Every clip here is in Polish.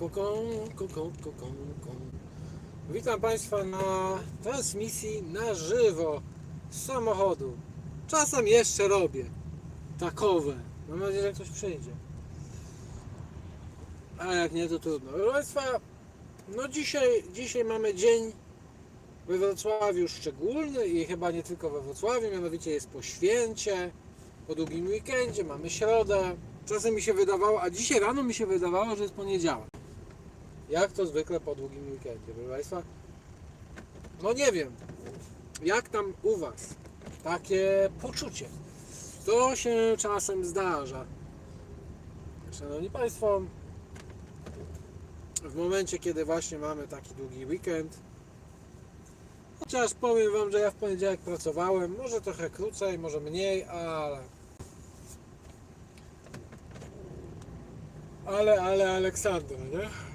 ko, ko, ko, ko. Witam Państwa na transmisji na żywo z samochodu. Czasem jeszcze robię takowe. Mam nadzieję, że ktoś przyjdzie. A jak nie, to trudno. Proszę Państwa, no dzisiaj, dzisiaj mamy dzień we Wrocławiu szczególny i chyba nie tylko we Wrocławiu, mianowicie jest po święcie, po długim weekendzie, mamy środę. Czasem mi się wydawało, a dzisiaj rano mi się wydawało, że jest poniedziałek. Jak to zwykle po długim weekendzie, proszę Państwa. No nie wiem, jak tam u Was takie poczucie. To się czasem zdarza. Szanowni Państwo, w momencie, kiedy właśnie mamy taki długi weekend, chociaż powiem Wam, że ja w poniedziałek pracowałem, może trochę krócej, może mniej, ale ale, ale Aleksandra, nie?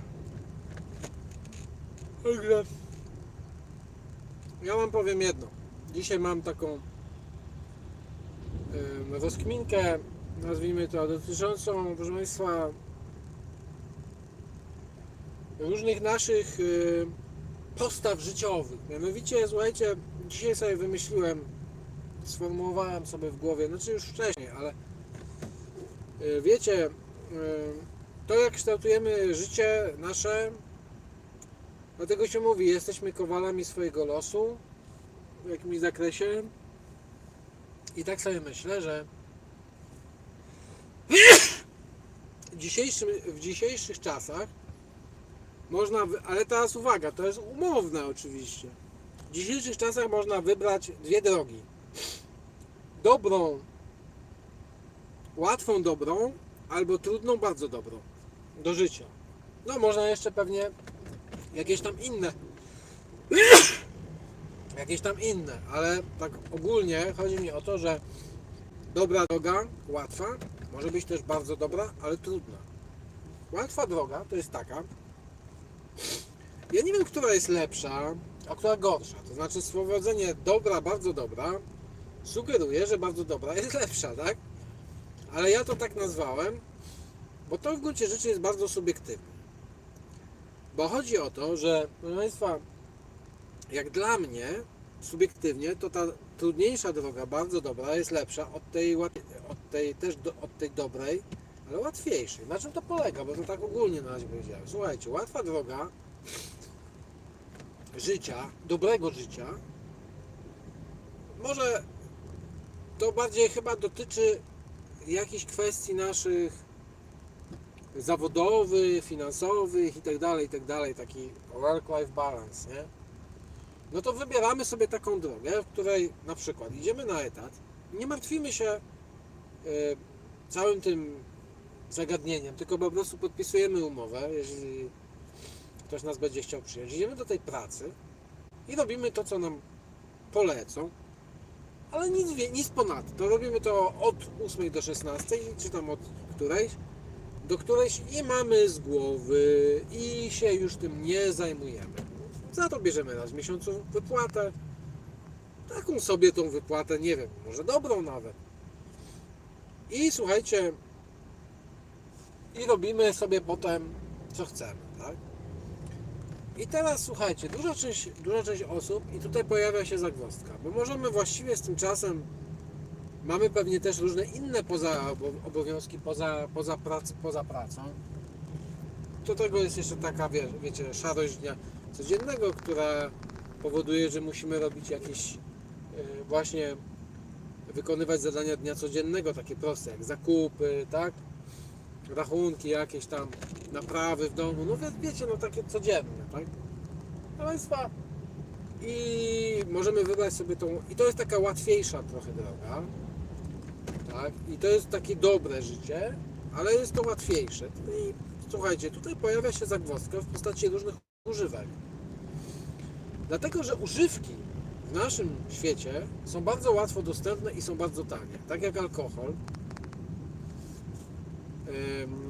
Ja wam powiem jedno. Dzisiaj mam taką rozkminkę, nazwijmy to, dotyczącą, proszę Państwa, różnych naszych y, postaw życiowych. Mianowicie, słuchajcie, dzisiaj sobie wymyśliłem, sformułowałem sobie w głowie, znaczy już wcześniej, ale y, wiecie, y, to jak kształtujemy życie nasze, Dlatego się mówi, jesteśmy kowalami swojego losu w jakimś zakresie. I tak sobie myślę, że w, dzisiejszym, w dzisiejszych czasach można, ale teraz uwaga, to jest umowne oczywiście. W dzisiejszych czasach można wybrać dwie drogi. Dobrą, łatwą dobrą, albo trudną bardzo dobrą do życia. No można jeszcze pewnie jakieś tam inne. jakieś tam inne, ale tak ogólnie chodzi mi o to, że dobra droga, łatwa, może być też bardzo dobra, ale trudna. Łatwa droga to jest taka. Ja nie wiem, która jest lepsza, a która gorsza. To znaczy stworzenie dobra, bardzo dobra sugeruje, że bardzo dobra jest lepsza, tak? Ale ja to tak nazwałem, bo to w gruncie rzeczy jest bardzo subiektywne. Bo chodzi o to, że proszę Państwa, jak dla mnie, subiektywnie, to ta trudniejsza droga, bardzo dobra, jest lepsza od tej, od tej też do, od tej dobrej, ale łatwiejszej. Na czym to polega? Bo to tak ogólnie na razie powiedziałem. Słuchajcie, łatwa droga życia, dobrego życia, może to bardziej chyba dotyczy jakichś kwestii naszych zawodowych, finansowych i tak tak dalej, taki work-life balance, nie? No to wybieramy sobie taką drogę, w której na przykład idziemy na etat, nie martwimy się e, całym tym zagadnieniem, tylko po prostu podpisujemy umowę, jeżeli ktoś nas będzie chciał przyjąć. Idziemy do tej pracy i robimy to, co nam polecą, ale nic, nic ponadto. Robimy to od 8 do 16, czy tam od którejś, do którejś nie mamy z głowy i się już tym nie zajmujemy. Za to bierzemy raz w miesiącu wypłatę. Taką sobie tą wypłatę, nie wiem, może dobrą nawet. I słuchajcie, i robimy sobie potem co chcemy, tak? I teraz słuchajcie, duża część, duża część osób, i tutaj pojawia się zagwozdka, bo możemy właściwie z tym czasem Mamy pewnie też różne inne poza obo- obowiązki poza, poza, prac, poza pracą. Do tego jest jeszcze taka, wie, wiecie, szarość dnia codziennego, która powoduje, że musimy robić jakieś e, właśnie wykonywać zadania dnia codziennego, takie proste jak zakupy, tak? Rachunki jakieś tam, naprawy w domu, no wie, wiecie, no takie codzienne, tak? Proszę Państwa, i możemy wybrać sobie tą, i to jest taka łatwiejsza trochę droga, tak, i to jest takie dobre życie, ale jest to łatwiejsze. I słuchajcie, tutaj pojawia się zagwozdka w postaci różnych używek. Dlatego, że używki w naszym świecie są bardzo łatwo dostępne i są bardzo tanie. Tak jak alkohol,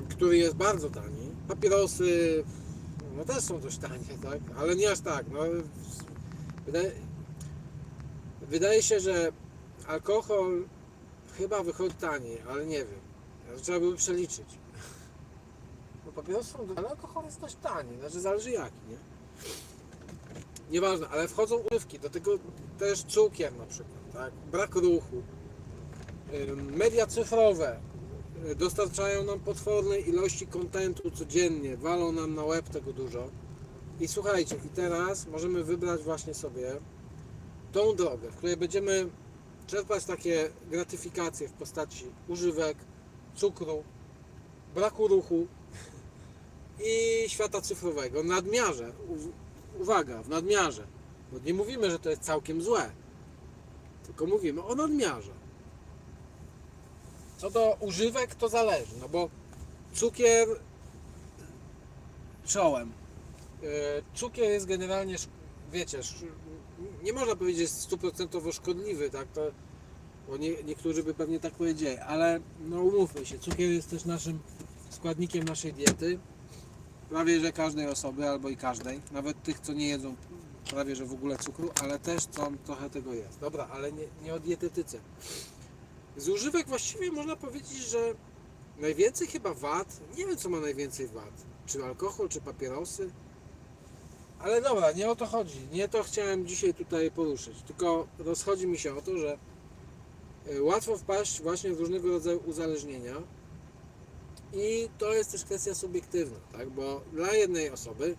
który jest bardzo tani. Papierosy no też są dość tanie, tak? Ale nie aż tak. No, wydaje, wydaje się, że alkohol chyba wychodzi taniej, ale nie wiem. Trzeba by przeliczyć. Bo papierosy ale alkohol jest dość tani, znaczy zależy jaki, nie? Nieważne, ale wchodzą używki, do tego też cukier na przykład, tak? Brak ruchu. Media cyfrowe y, dostarczają nam potworne ilości kontentu codziennie, walą nam na łeb tego dużo. I słuchajcie, i teraz możemy wybrać właśnie sobie tą drogę, w której będziemy czerpać takie gratyfikacje w postaci używek, cukru, braku ruchu i świata cyfrowego nadmiarze. Uwaga, w nadmiarze. Bo nie mówimy, że to jest całkiem złe, tylko mówimy o nadmiarze. Co do używek, to zależy, no bo cukier czołem. E, Cukier jest generalnie, wiecie, nie można powiedzieć, że jest stuprocentowo szkodliwy, tak? To, bo nie, niektórzy by pewnie tak powiedzieli, ale no umówmy się, cukier jest też naszym składnikiem naszej diety. Prawie że każdej osoby, albo i każdej, nawet tych, co nie jedzą prawie że w ogóle cukru, ale też tam trochę tego jest. Dobra, ale nie, nie o dietetyce. Z używek właściwie można powiedzieć, że najwięcej chyba wad, nie wiem co ma najwięcej wad, czy alkohol, czy papierosy, ale dobra, nie o to chodzi, nie to chciałem dzisiaj tutaj poruszyć, tylko rozchodzi mi się o to, że y, łatwo wpaść właśnie w różnego rodzaju uzależnienia. I to jest też kwestia subiektywna, tak, bo dla jednej osoby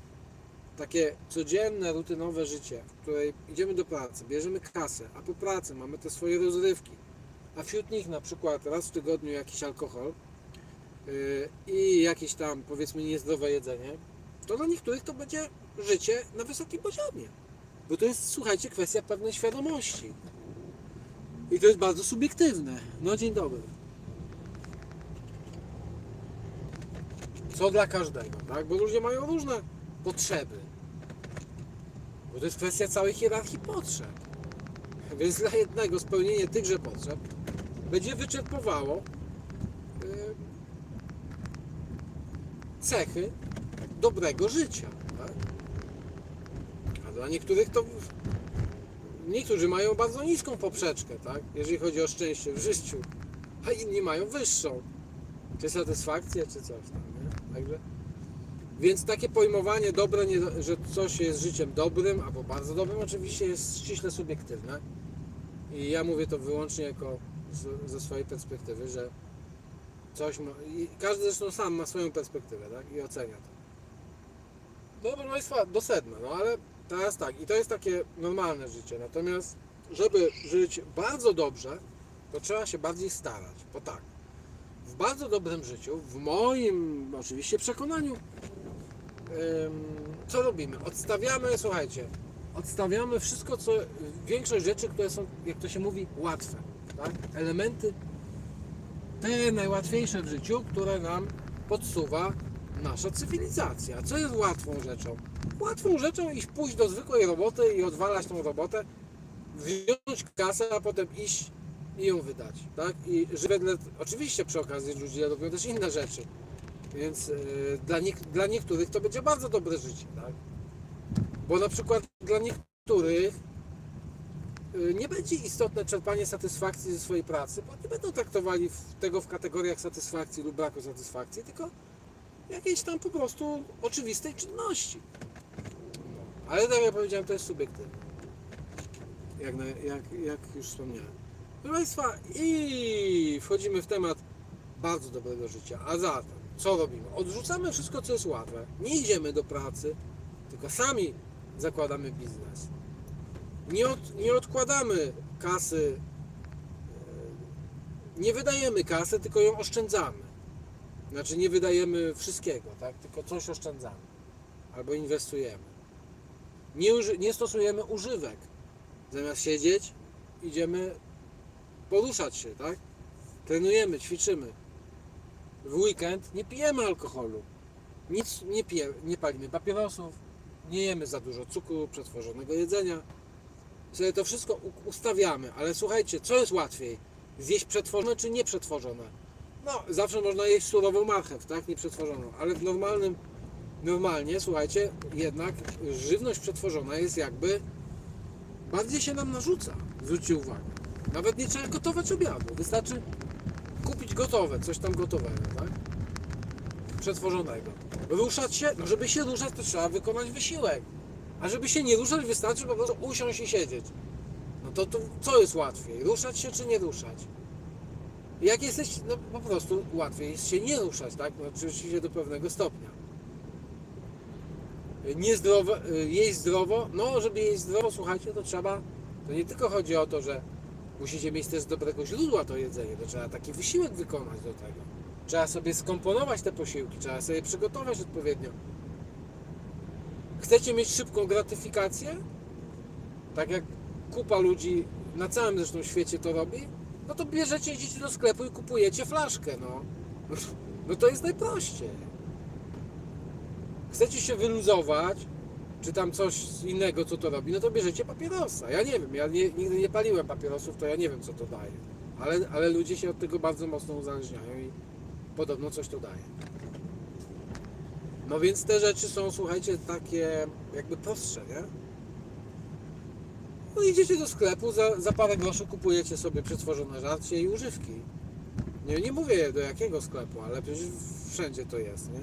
takie codzienne, rutynowe życie, w której idziemy do pracy, bierzemy kasę, a po pracy mamy te swoje rozrywki, a wśród nich na przykład raz w tygodniu jakiś alkohol yy, i jakieś tam powiedzmy niezdrowe jedzenie, to dla niektórych to będzie życie na wysokim poziomie. Bo to jest, słuchajcie, kwestia pewnej świadomości. I to jest bardzo subiektywne. No dzień dobry. Co dla każdego, tak? Bo ludzie mają różne potrzeby. Bo to jest kwestia całej hierarchii potrzeb. Więc dla jednego spełnienie tychże potrzeb będzie wyczerpywało yy, cechy dobrego życia. Dla niektórych to niektórzy mają bardzo niską poprzeczkę, tak? jeżeli chodzi o szczęście w życiu, a inni mają wyższą. Czy satysfakcję, czy coś tam. Nie? Także, więc takie pojmowanie dobre, nie, że coś jest życiem dobrym albo bardzo dobrym, oczywiście jest ściśle subiektywne. I ja mówię to wyłącznie jako z, ze swojej perspektywy, że coś ma. I każdy zresztą sam ma swoją perspektywę, tak? I ocenia to. No, proszę Państwa, do sedna, no ale teraz tak, i to jest takie normalne życie. Natomiast, żeby żyć bardzo dobrze, to trzeba się bardziej starać. Bo tak, w bardzo dobrym życiu, w moim oczywiście przekonaniu, co robimy? Odstawiamy, słuchajcie, odstawiamy wszystko, co, większość rzeczy, które są, jak to się mówi, łatwe. Tak? Elementy te najłatwiejsze w życiu, które nam podsuwa nasza cywilizacja. Co jest łatwą rzeczą? Łatwą rzeczą iść pójść do zwykłej roboty i odwalać tą robotę, wziąć kasę, a potem iść i ją wydać, tak? I wedle, oczywiście przy okazji ludzie robią też inne rzeczy, więc yy, dla, niek- dla niektórych to będzie bardzo dobre życie, tak? Bo na przykład dla niektórych yy, nie będzie istotne czerpanie satysfakcji ze swojej pracy, bo nie będą traktowali w, tego w kategoriach satysfakcji lub braku satysfakcji, tylko jakiejś tam po prostu oczywistej czynności. No. Ale tak jak powiedziałem, to jest subiektywne. Jak, na, jak, jak już wspomniałem. Proszę Państwa, i wchodzimy w temat bardzo dobrego życia. A zatem, co robimy? Odrzucamy wszystko, co jest łatwe. Nie idziemy do pracy, tylko sami zakładamy biznes. Nie, od, nie odkładamy kasy, e, nie wydajemy kasy, tylko ją oszczędzamy. Znaczy nie wydajemy wszystkiego, tak? tylko coś oszczędzamy albo inwestujemy. Nie, uży, nie stosujemy używek. Zamiast siedzieć, idziemy poruszać się, tak? Trenujemy, ćwiczymy. W weekend nie pijemy alkoholu. Nic nie pijemy, nie palimy papierosów, nie jemy za dużo cukru, przetworzonego jedzenia. Sobie to wszystko ustawiamy, ale słuchajcie, co jest łatwiej? Zjeść przetworzone czy nieprzetworzone? No, zawsze można jeść surową marchew, tak? Nieprzetworzoną, ale w normalnym, normalnie, słuchajcie, jednak żywność przetworzona jest jakby bardziej się nam narzuca. Zwróćcie uwagę. Nawet nie trzeba gotować obiadu. Wystarczy kupić gotowe, coś tam gotowego, tak? Przetworzonego. Ruszać się, no żeby się ruszać, to trzeba wykonać wysiłek. A żeby się nie ruszać, wystarczy po prostu usiąść i siedzieć. No to, to co jest łatwiej? Ruszać się czy nie ruszać? Jak jesteś, no po prostu łatwiej jest się nie ruszać, tak? No, oczywiście do pewnego stopnia. Niezdrowo, jeść zdrowo, no żeby jeść zdrowo, słuchajcie, to trzeba, to nie tylko chodzi o to, że musicie mieć też z dobrego źródła to jedzenie, to trzeba taki wysiłek wykonać do tego. Trzeba sobie skomponować te posiłki, trzeba sobie przygotować odpowiednio. Chcecie mieć szybką gratyfikację? Tak jak kupa ludzi na całym zresztą świecie to robi? No to bierzecie, idziecie do sklepu i kupujecie flaszkę, no. No to jest najprościej. Chcecie się wyluzować, czy tam coś innego, co to robi, no to bierzecie papierosa. Ja nie wiem, ja nie, nigdy nie paliłem papierosów, to ja nie wiem, co to daje. Ale, ale ludzie się od tego bardzo mocno uzależniają i podobno coś to daje. No więc te rzeczy są, słuchajcie, takie jakby prostsze, nie? No idziecie do sklepu, za, za parę groszy kupujecie sobie przetworzone żarcie i używki. Nie, nie mówię do jakiego sklepu, ale przecież wszędzie to jest, nie?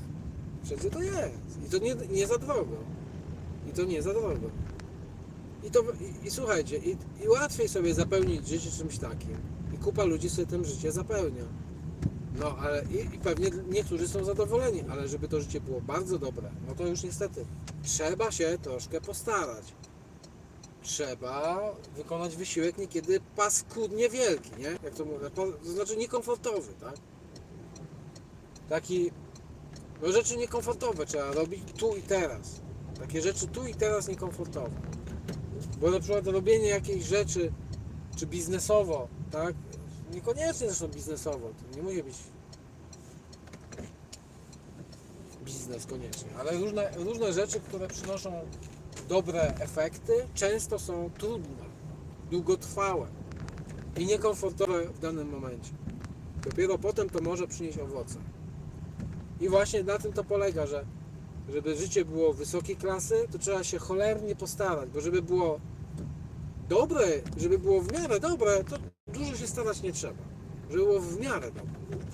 Wszędzie to jest. I to nie, nie za drogo. I to nie za drogo. I to, i, i słuchajcie, i, i łatwiej sobie zapełnić życie czymś takim. I kupa ludzi sobie tym życie zapełnia. No, ale i, i pewnie niektórzy są zadowoleni, ale żeby to życie było bardzo dobre, no to już niestety trzeba się troszkę postarać. Trzeba wykonać wysiłek niekiedy paskudnie wielki, nie? Jak to mówię, to, znaczy niekomfortowy, tak? Taki, no rzeczy niekomfortowe trzeba robić tu i teraz. Takie rzeczy tu i teraz niekomfortowe. Bo na przykład robienie jakiejś rzeczy, czy biznesowo, tak? Niekoniecznie zresztą biznesowo, to nie musi być biznes koniecznie, ale różne, różne rzeczy, które przynoszą dobre efekty, często są trudne, długotrwałe i niekomfortowe w danym momencie. Dopiero potem to może przynieść owoce. I właśnie na tym to polega, że żeby życie było wysokiej klasy, to trzeba się cholernie postarać, bo żeby było dobre, żeby było w miarę dobre, to dużo się starać nie trzeba. Żeby było w miarę dobre.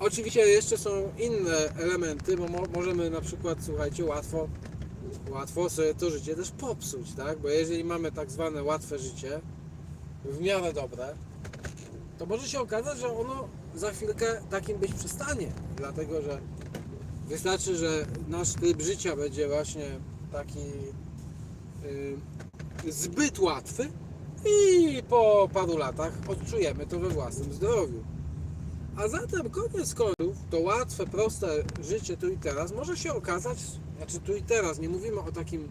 Oczywiście jeszcze są inne elementy, bo mo możemy na przykład, słuchajcie, łatwo, łatwo sobie to życie też popsuć, tak? Bo jeżeli mamy tak zwane łatwe życie, w miarę dobre, to może się okazać, że ono za chwilkę takim być przestanie. Dlatego, że wystarczy, że nasz tryb życia będzie właśnie taki y, zbyt łatwy i po paru latach odczujemy to we własnym zdrowiu. A zatem koniec końców to łatwe, proste życie tu i teraz może się okazać, znaczy tu i teraz, nie mówimy o takim,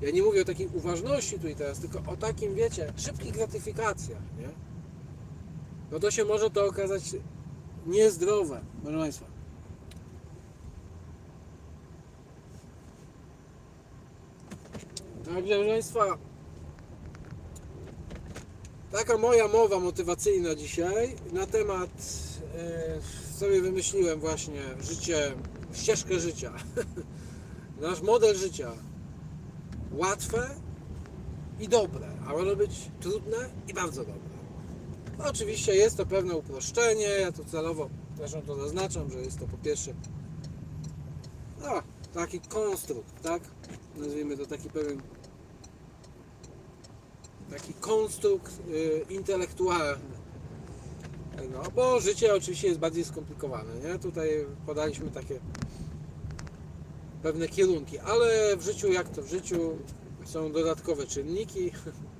ja nie mówię o takiej uważności tu i teraz, tylko o takim, wiecie, szybkich gratyfikacjach, nie? No to się może to okazać niezdrowe, proszę Państwa. Także, proszę Państwa, taka moja mowa motywacyjna dzisiaj na temat sobie wymyśliłem właśnie życie, ścieżkę życia. Nasz model życia. Łatwe i dobre, a może być trudne i bardzo dobre. No, oczywiście jest to pewne uproszczenie, ja to celowo zresztą to zaznaczam, że jest to po pierwsze no, taki konstrukt, tak? Nazwijmy to taki pewien taki konstrukt y, intelektualny. No, bo życie oczywiście jest bardziej skomplikowane, nie? Tutaj podaliśmy takie pewne kierunki, ale w życiu, jak to w życiu, są dodatkowe czynniki,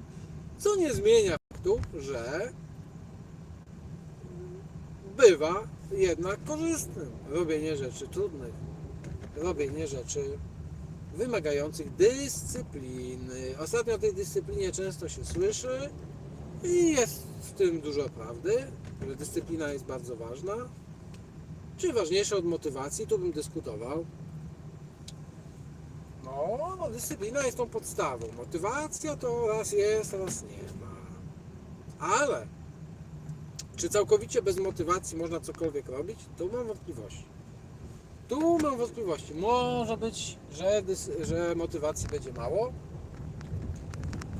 co nie zmienia faktu, że bywa jednak korzystnym robienie rzeczy trudnych, robienie rzeczy wymagających dyscypliny. Ostatnio o tej dyscyplinie często się słyszy i jest w tym dużo prawdy, że dyscyplina jest bardzo ważna. Czy ważniejsza od motywacji? Tu bym dyskutował. No, dyscyplina jest tą podstawą. Motywacja to raz jest, raz nie ma. Ale czy całkowicie bez motywacji można cokolwiek robić? Tu mam wątpliwości. Tu mam wątpliwości. Może być, że, że motywacji będzie mało,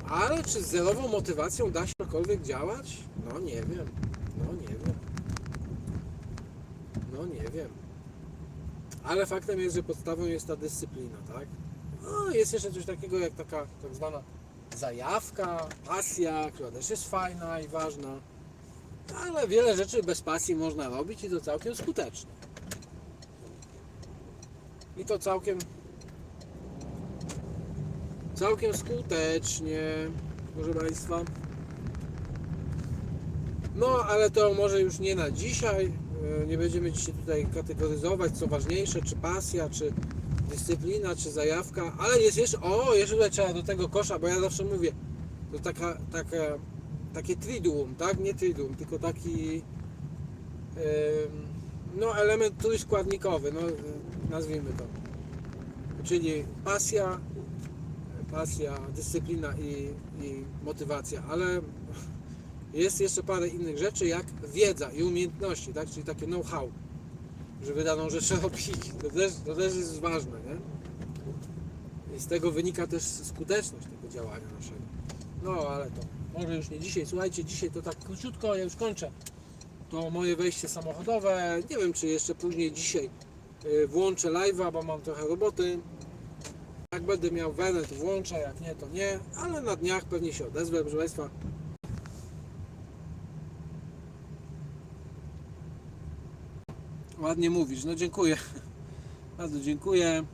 ale czy z zerową motywacją da się cokolwiek działać? No nie wiem. No nie wiem. No nie wiem. Ale faktem jest, że podstawą jest ta dyscyplina, tak? No, jest jeszcze coś takiego jak taka tak zwana zajawka, pasja, która też jest fajna i ważna. Ale wiele rzeczy bez pasji można robić i to całkiem skutecznie. I to całkiem całkiem skutecznie, proszę Państwa. No, ale to może już nie na dzisiaj. E, Nie będziemy dzisiaj tutaj kategoryzować, co ważniejsze, czy pasja, czy dyscyplina, czy zajawka, ale jest jeszcze, o, jeszcze trzeba do tego kosza, bo ja zawsze mówię, to taka, taka, takie triduum, tak? Nie triduum, tylko taki no, element trójskładnikowy, no, nazwijmy to. Czyli pasja, pasja, dyscyplina i, i motywacja, ale jest jeszcze parę innych rzeczy, jak wiedza i umiejętności, tak? Czyli takie know-how, żeby daną rzecz robić. To też, to też jest ważne, nie? I z tego wynika też skuteczność tego działania naszego. No, ale to może już nie dzisiaj. Słuchajcie, dzisiaj to tak króciutko, ja już kończę. To moje wejście samochodowe. Nie wiem, czy jeszcze później dzisiaj y, włączę live'a, bo mam trochę roboty. Jak będę miał wenę, to włączę, jak nie, to nie. Ale na dniach pewnie się odezwę, proszę Państwa. Ładnie mówisz, no dziękuję. Bardzo dziękuję.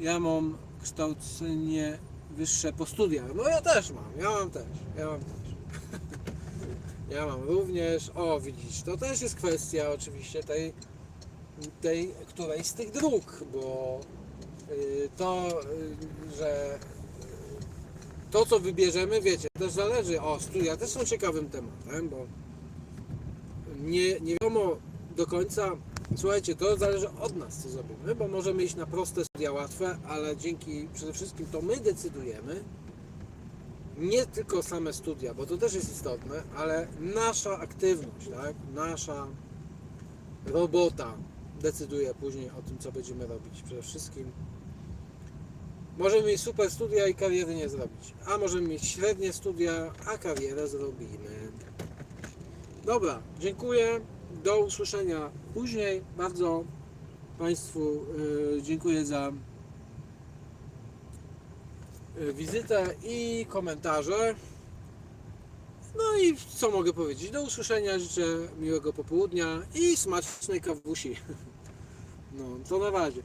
Ja mam kształcenie wyższe po studiach. No ja też mam, ja mam też, ja mam też. Ja mam również, o widzisz, to też jest kwestia oczywiście tej, tej którejś z tych dróg, bo y, to, y, że to co wybierzemy, wiecie, też zależy, o studia też są ciekawym tematem, bo nie, nie wiadomo do końca, słuchajcie, to zależy od nas, co zrobimy, bo możemy iść na proste studia łatwe, ale dzięki przede wszystkim to my decydujemy, nie tylko same studia, bo to też jest istotne, ale nasza aktywność, tak? nasza robota decyduje później o tym, co będziemy robić. Przede wszystkim możemy mieć super studia i kariery nie zrobić, a możemy mieć średnie studia, a karierę zrobimy. Dobra, dziękuję. Do usłyszenia później. Bardzo Państwu y, dziękuję za y, wizytę i komentarze. No i co mogę powiedzieć? Do usłyszenia, życzę miłego popołudnia i smacznej kawusi. No, to na razie.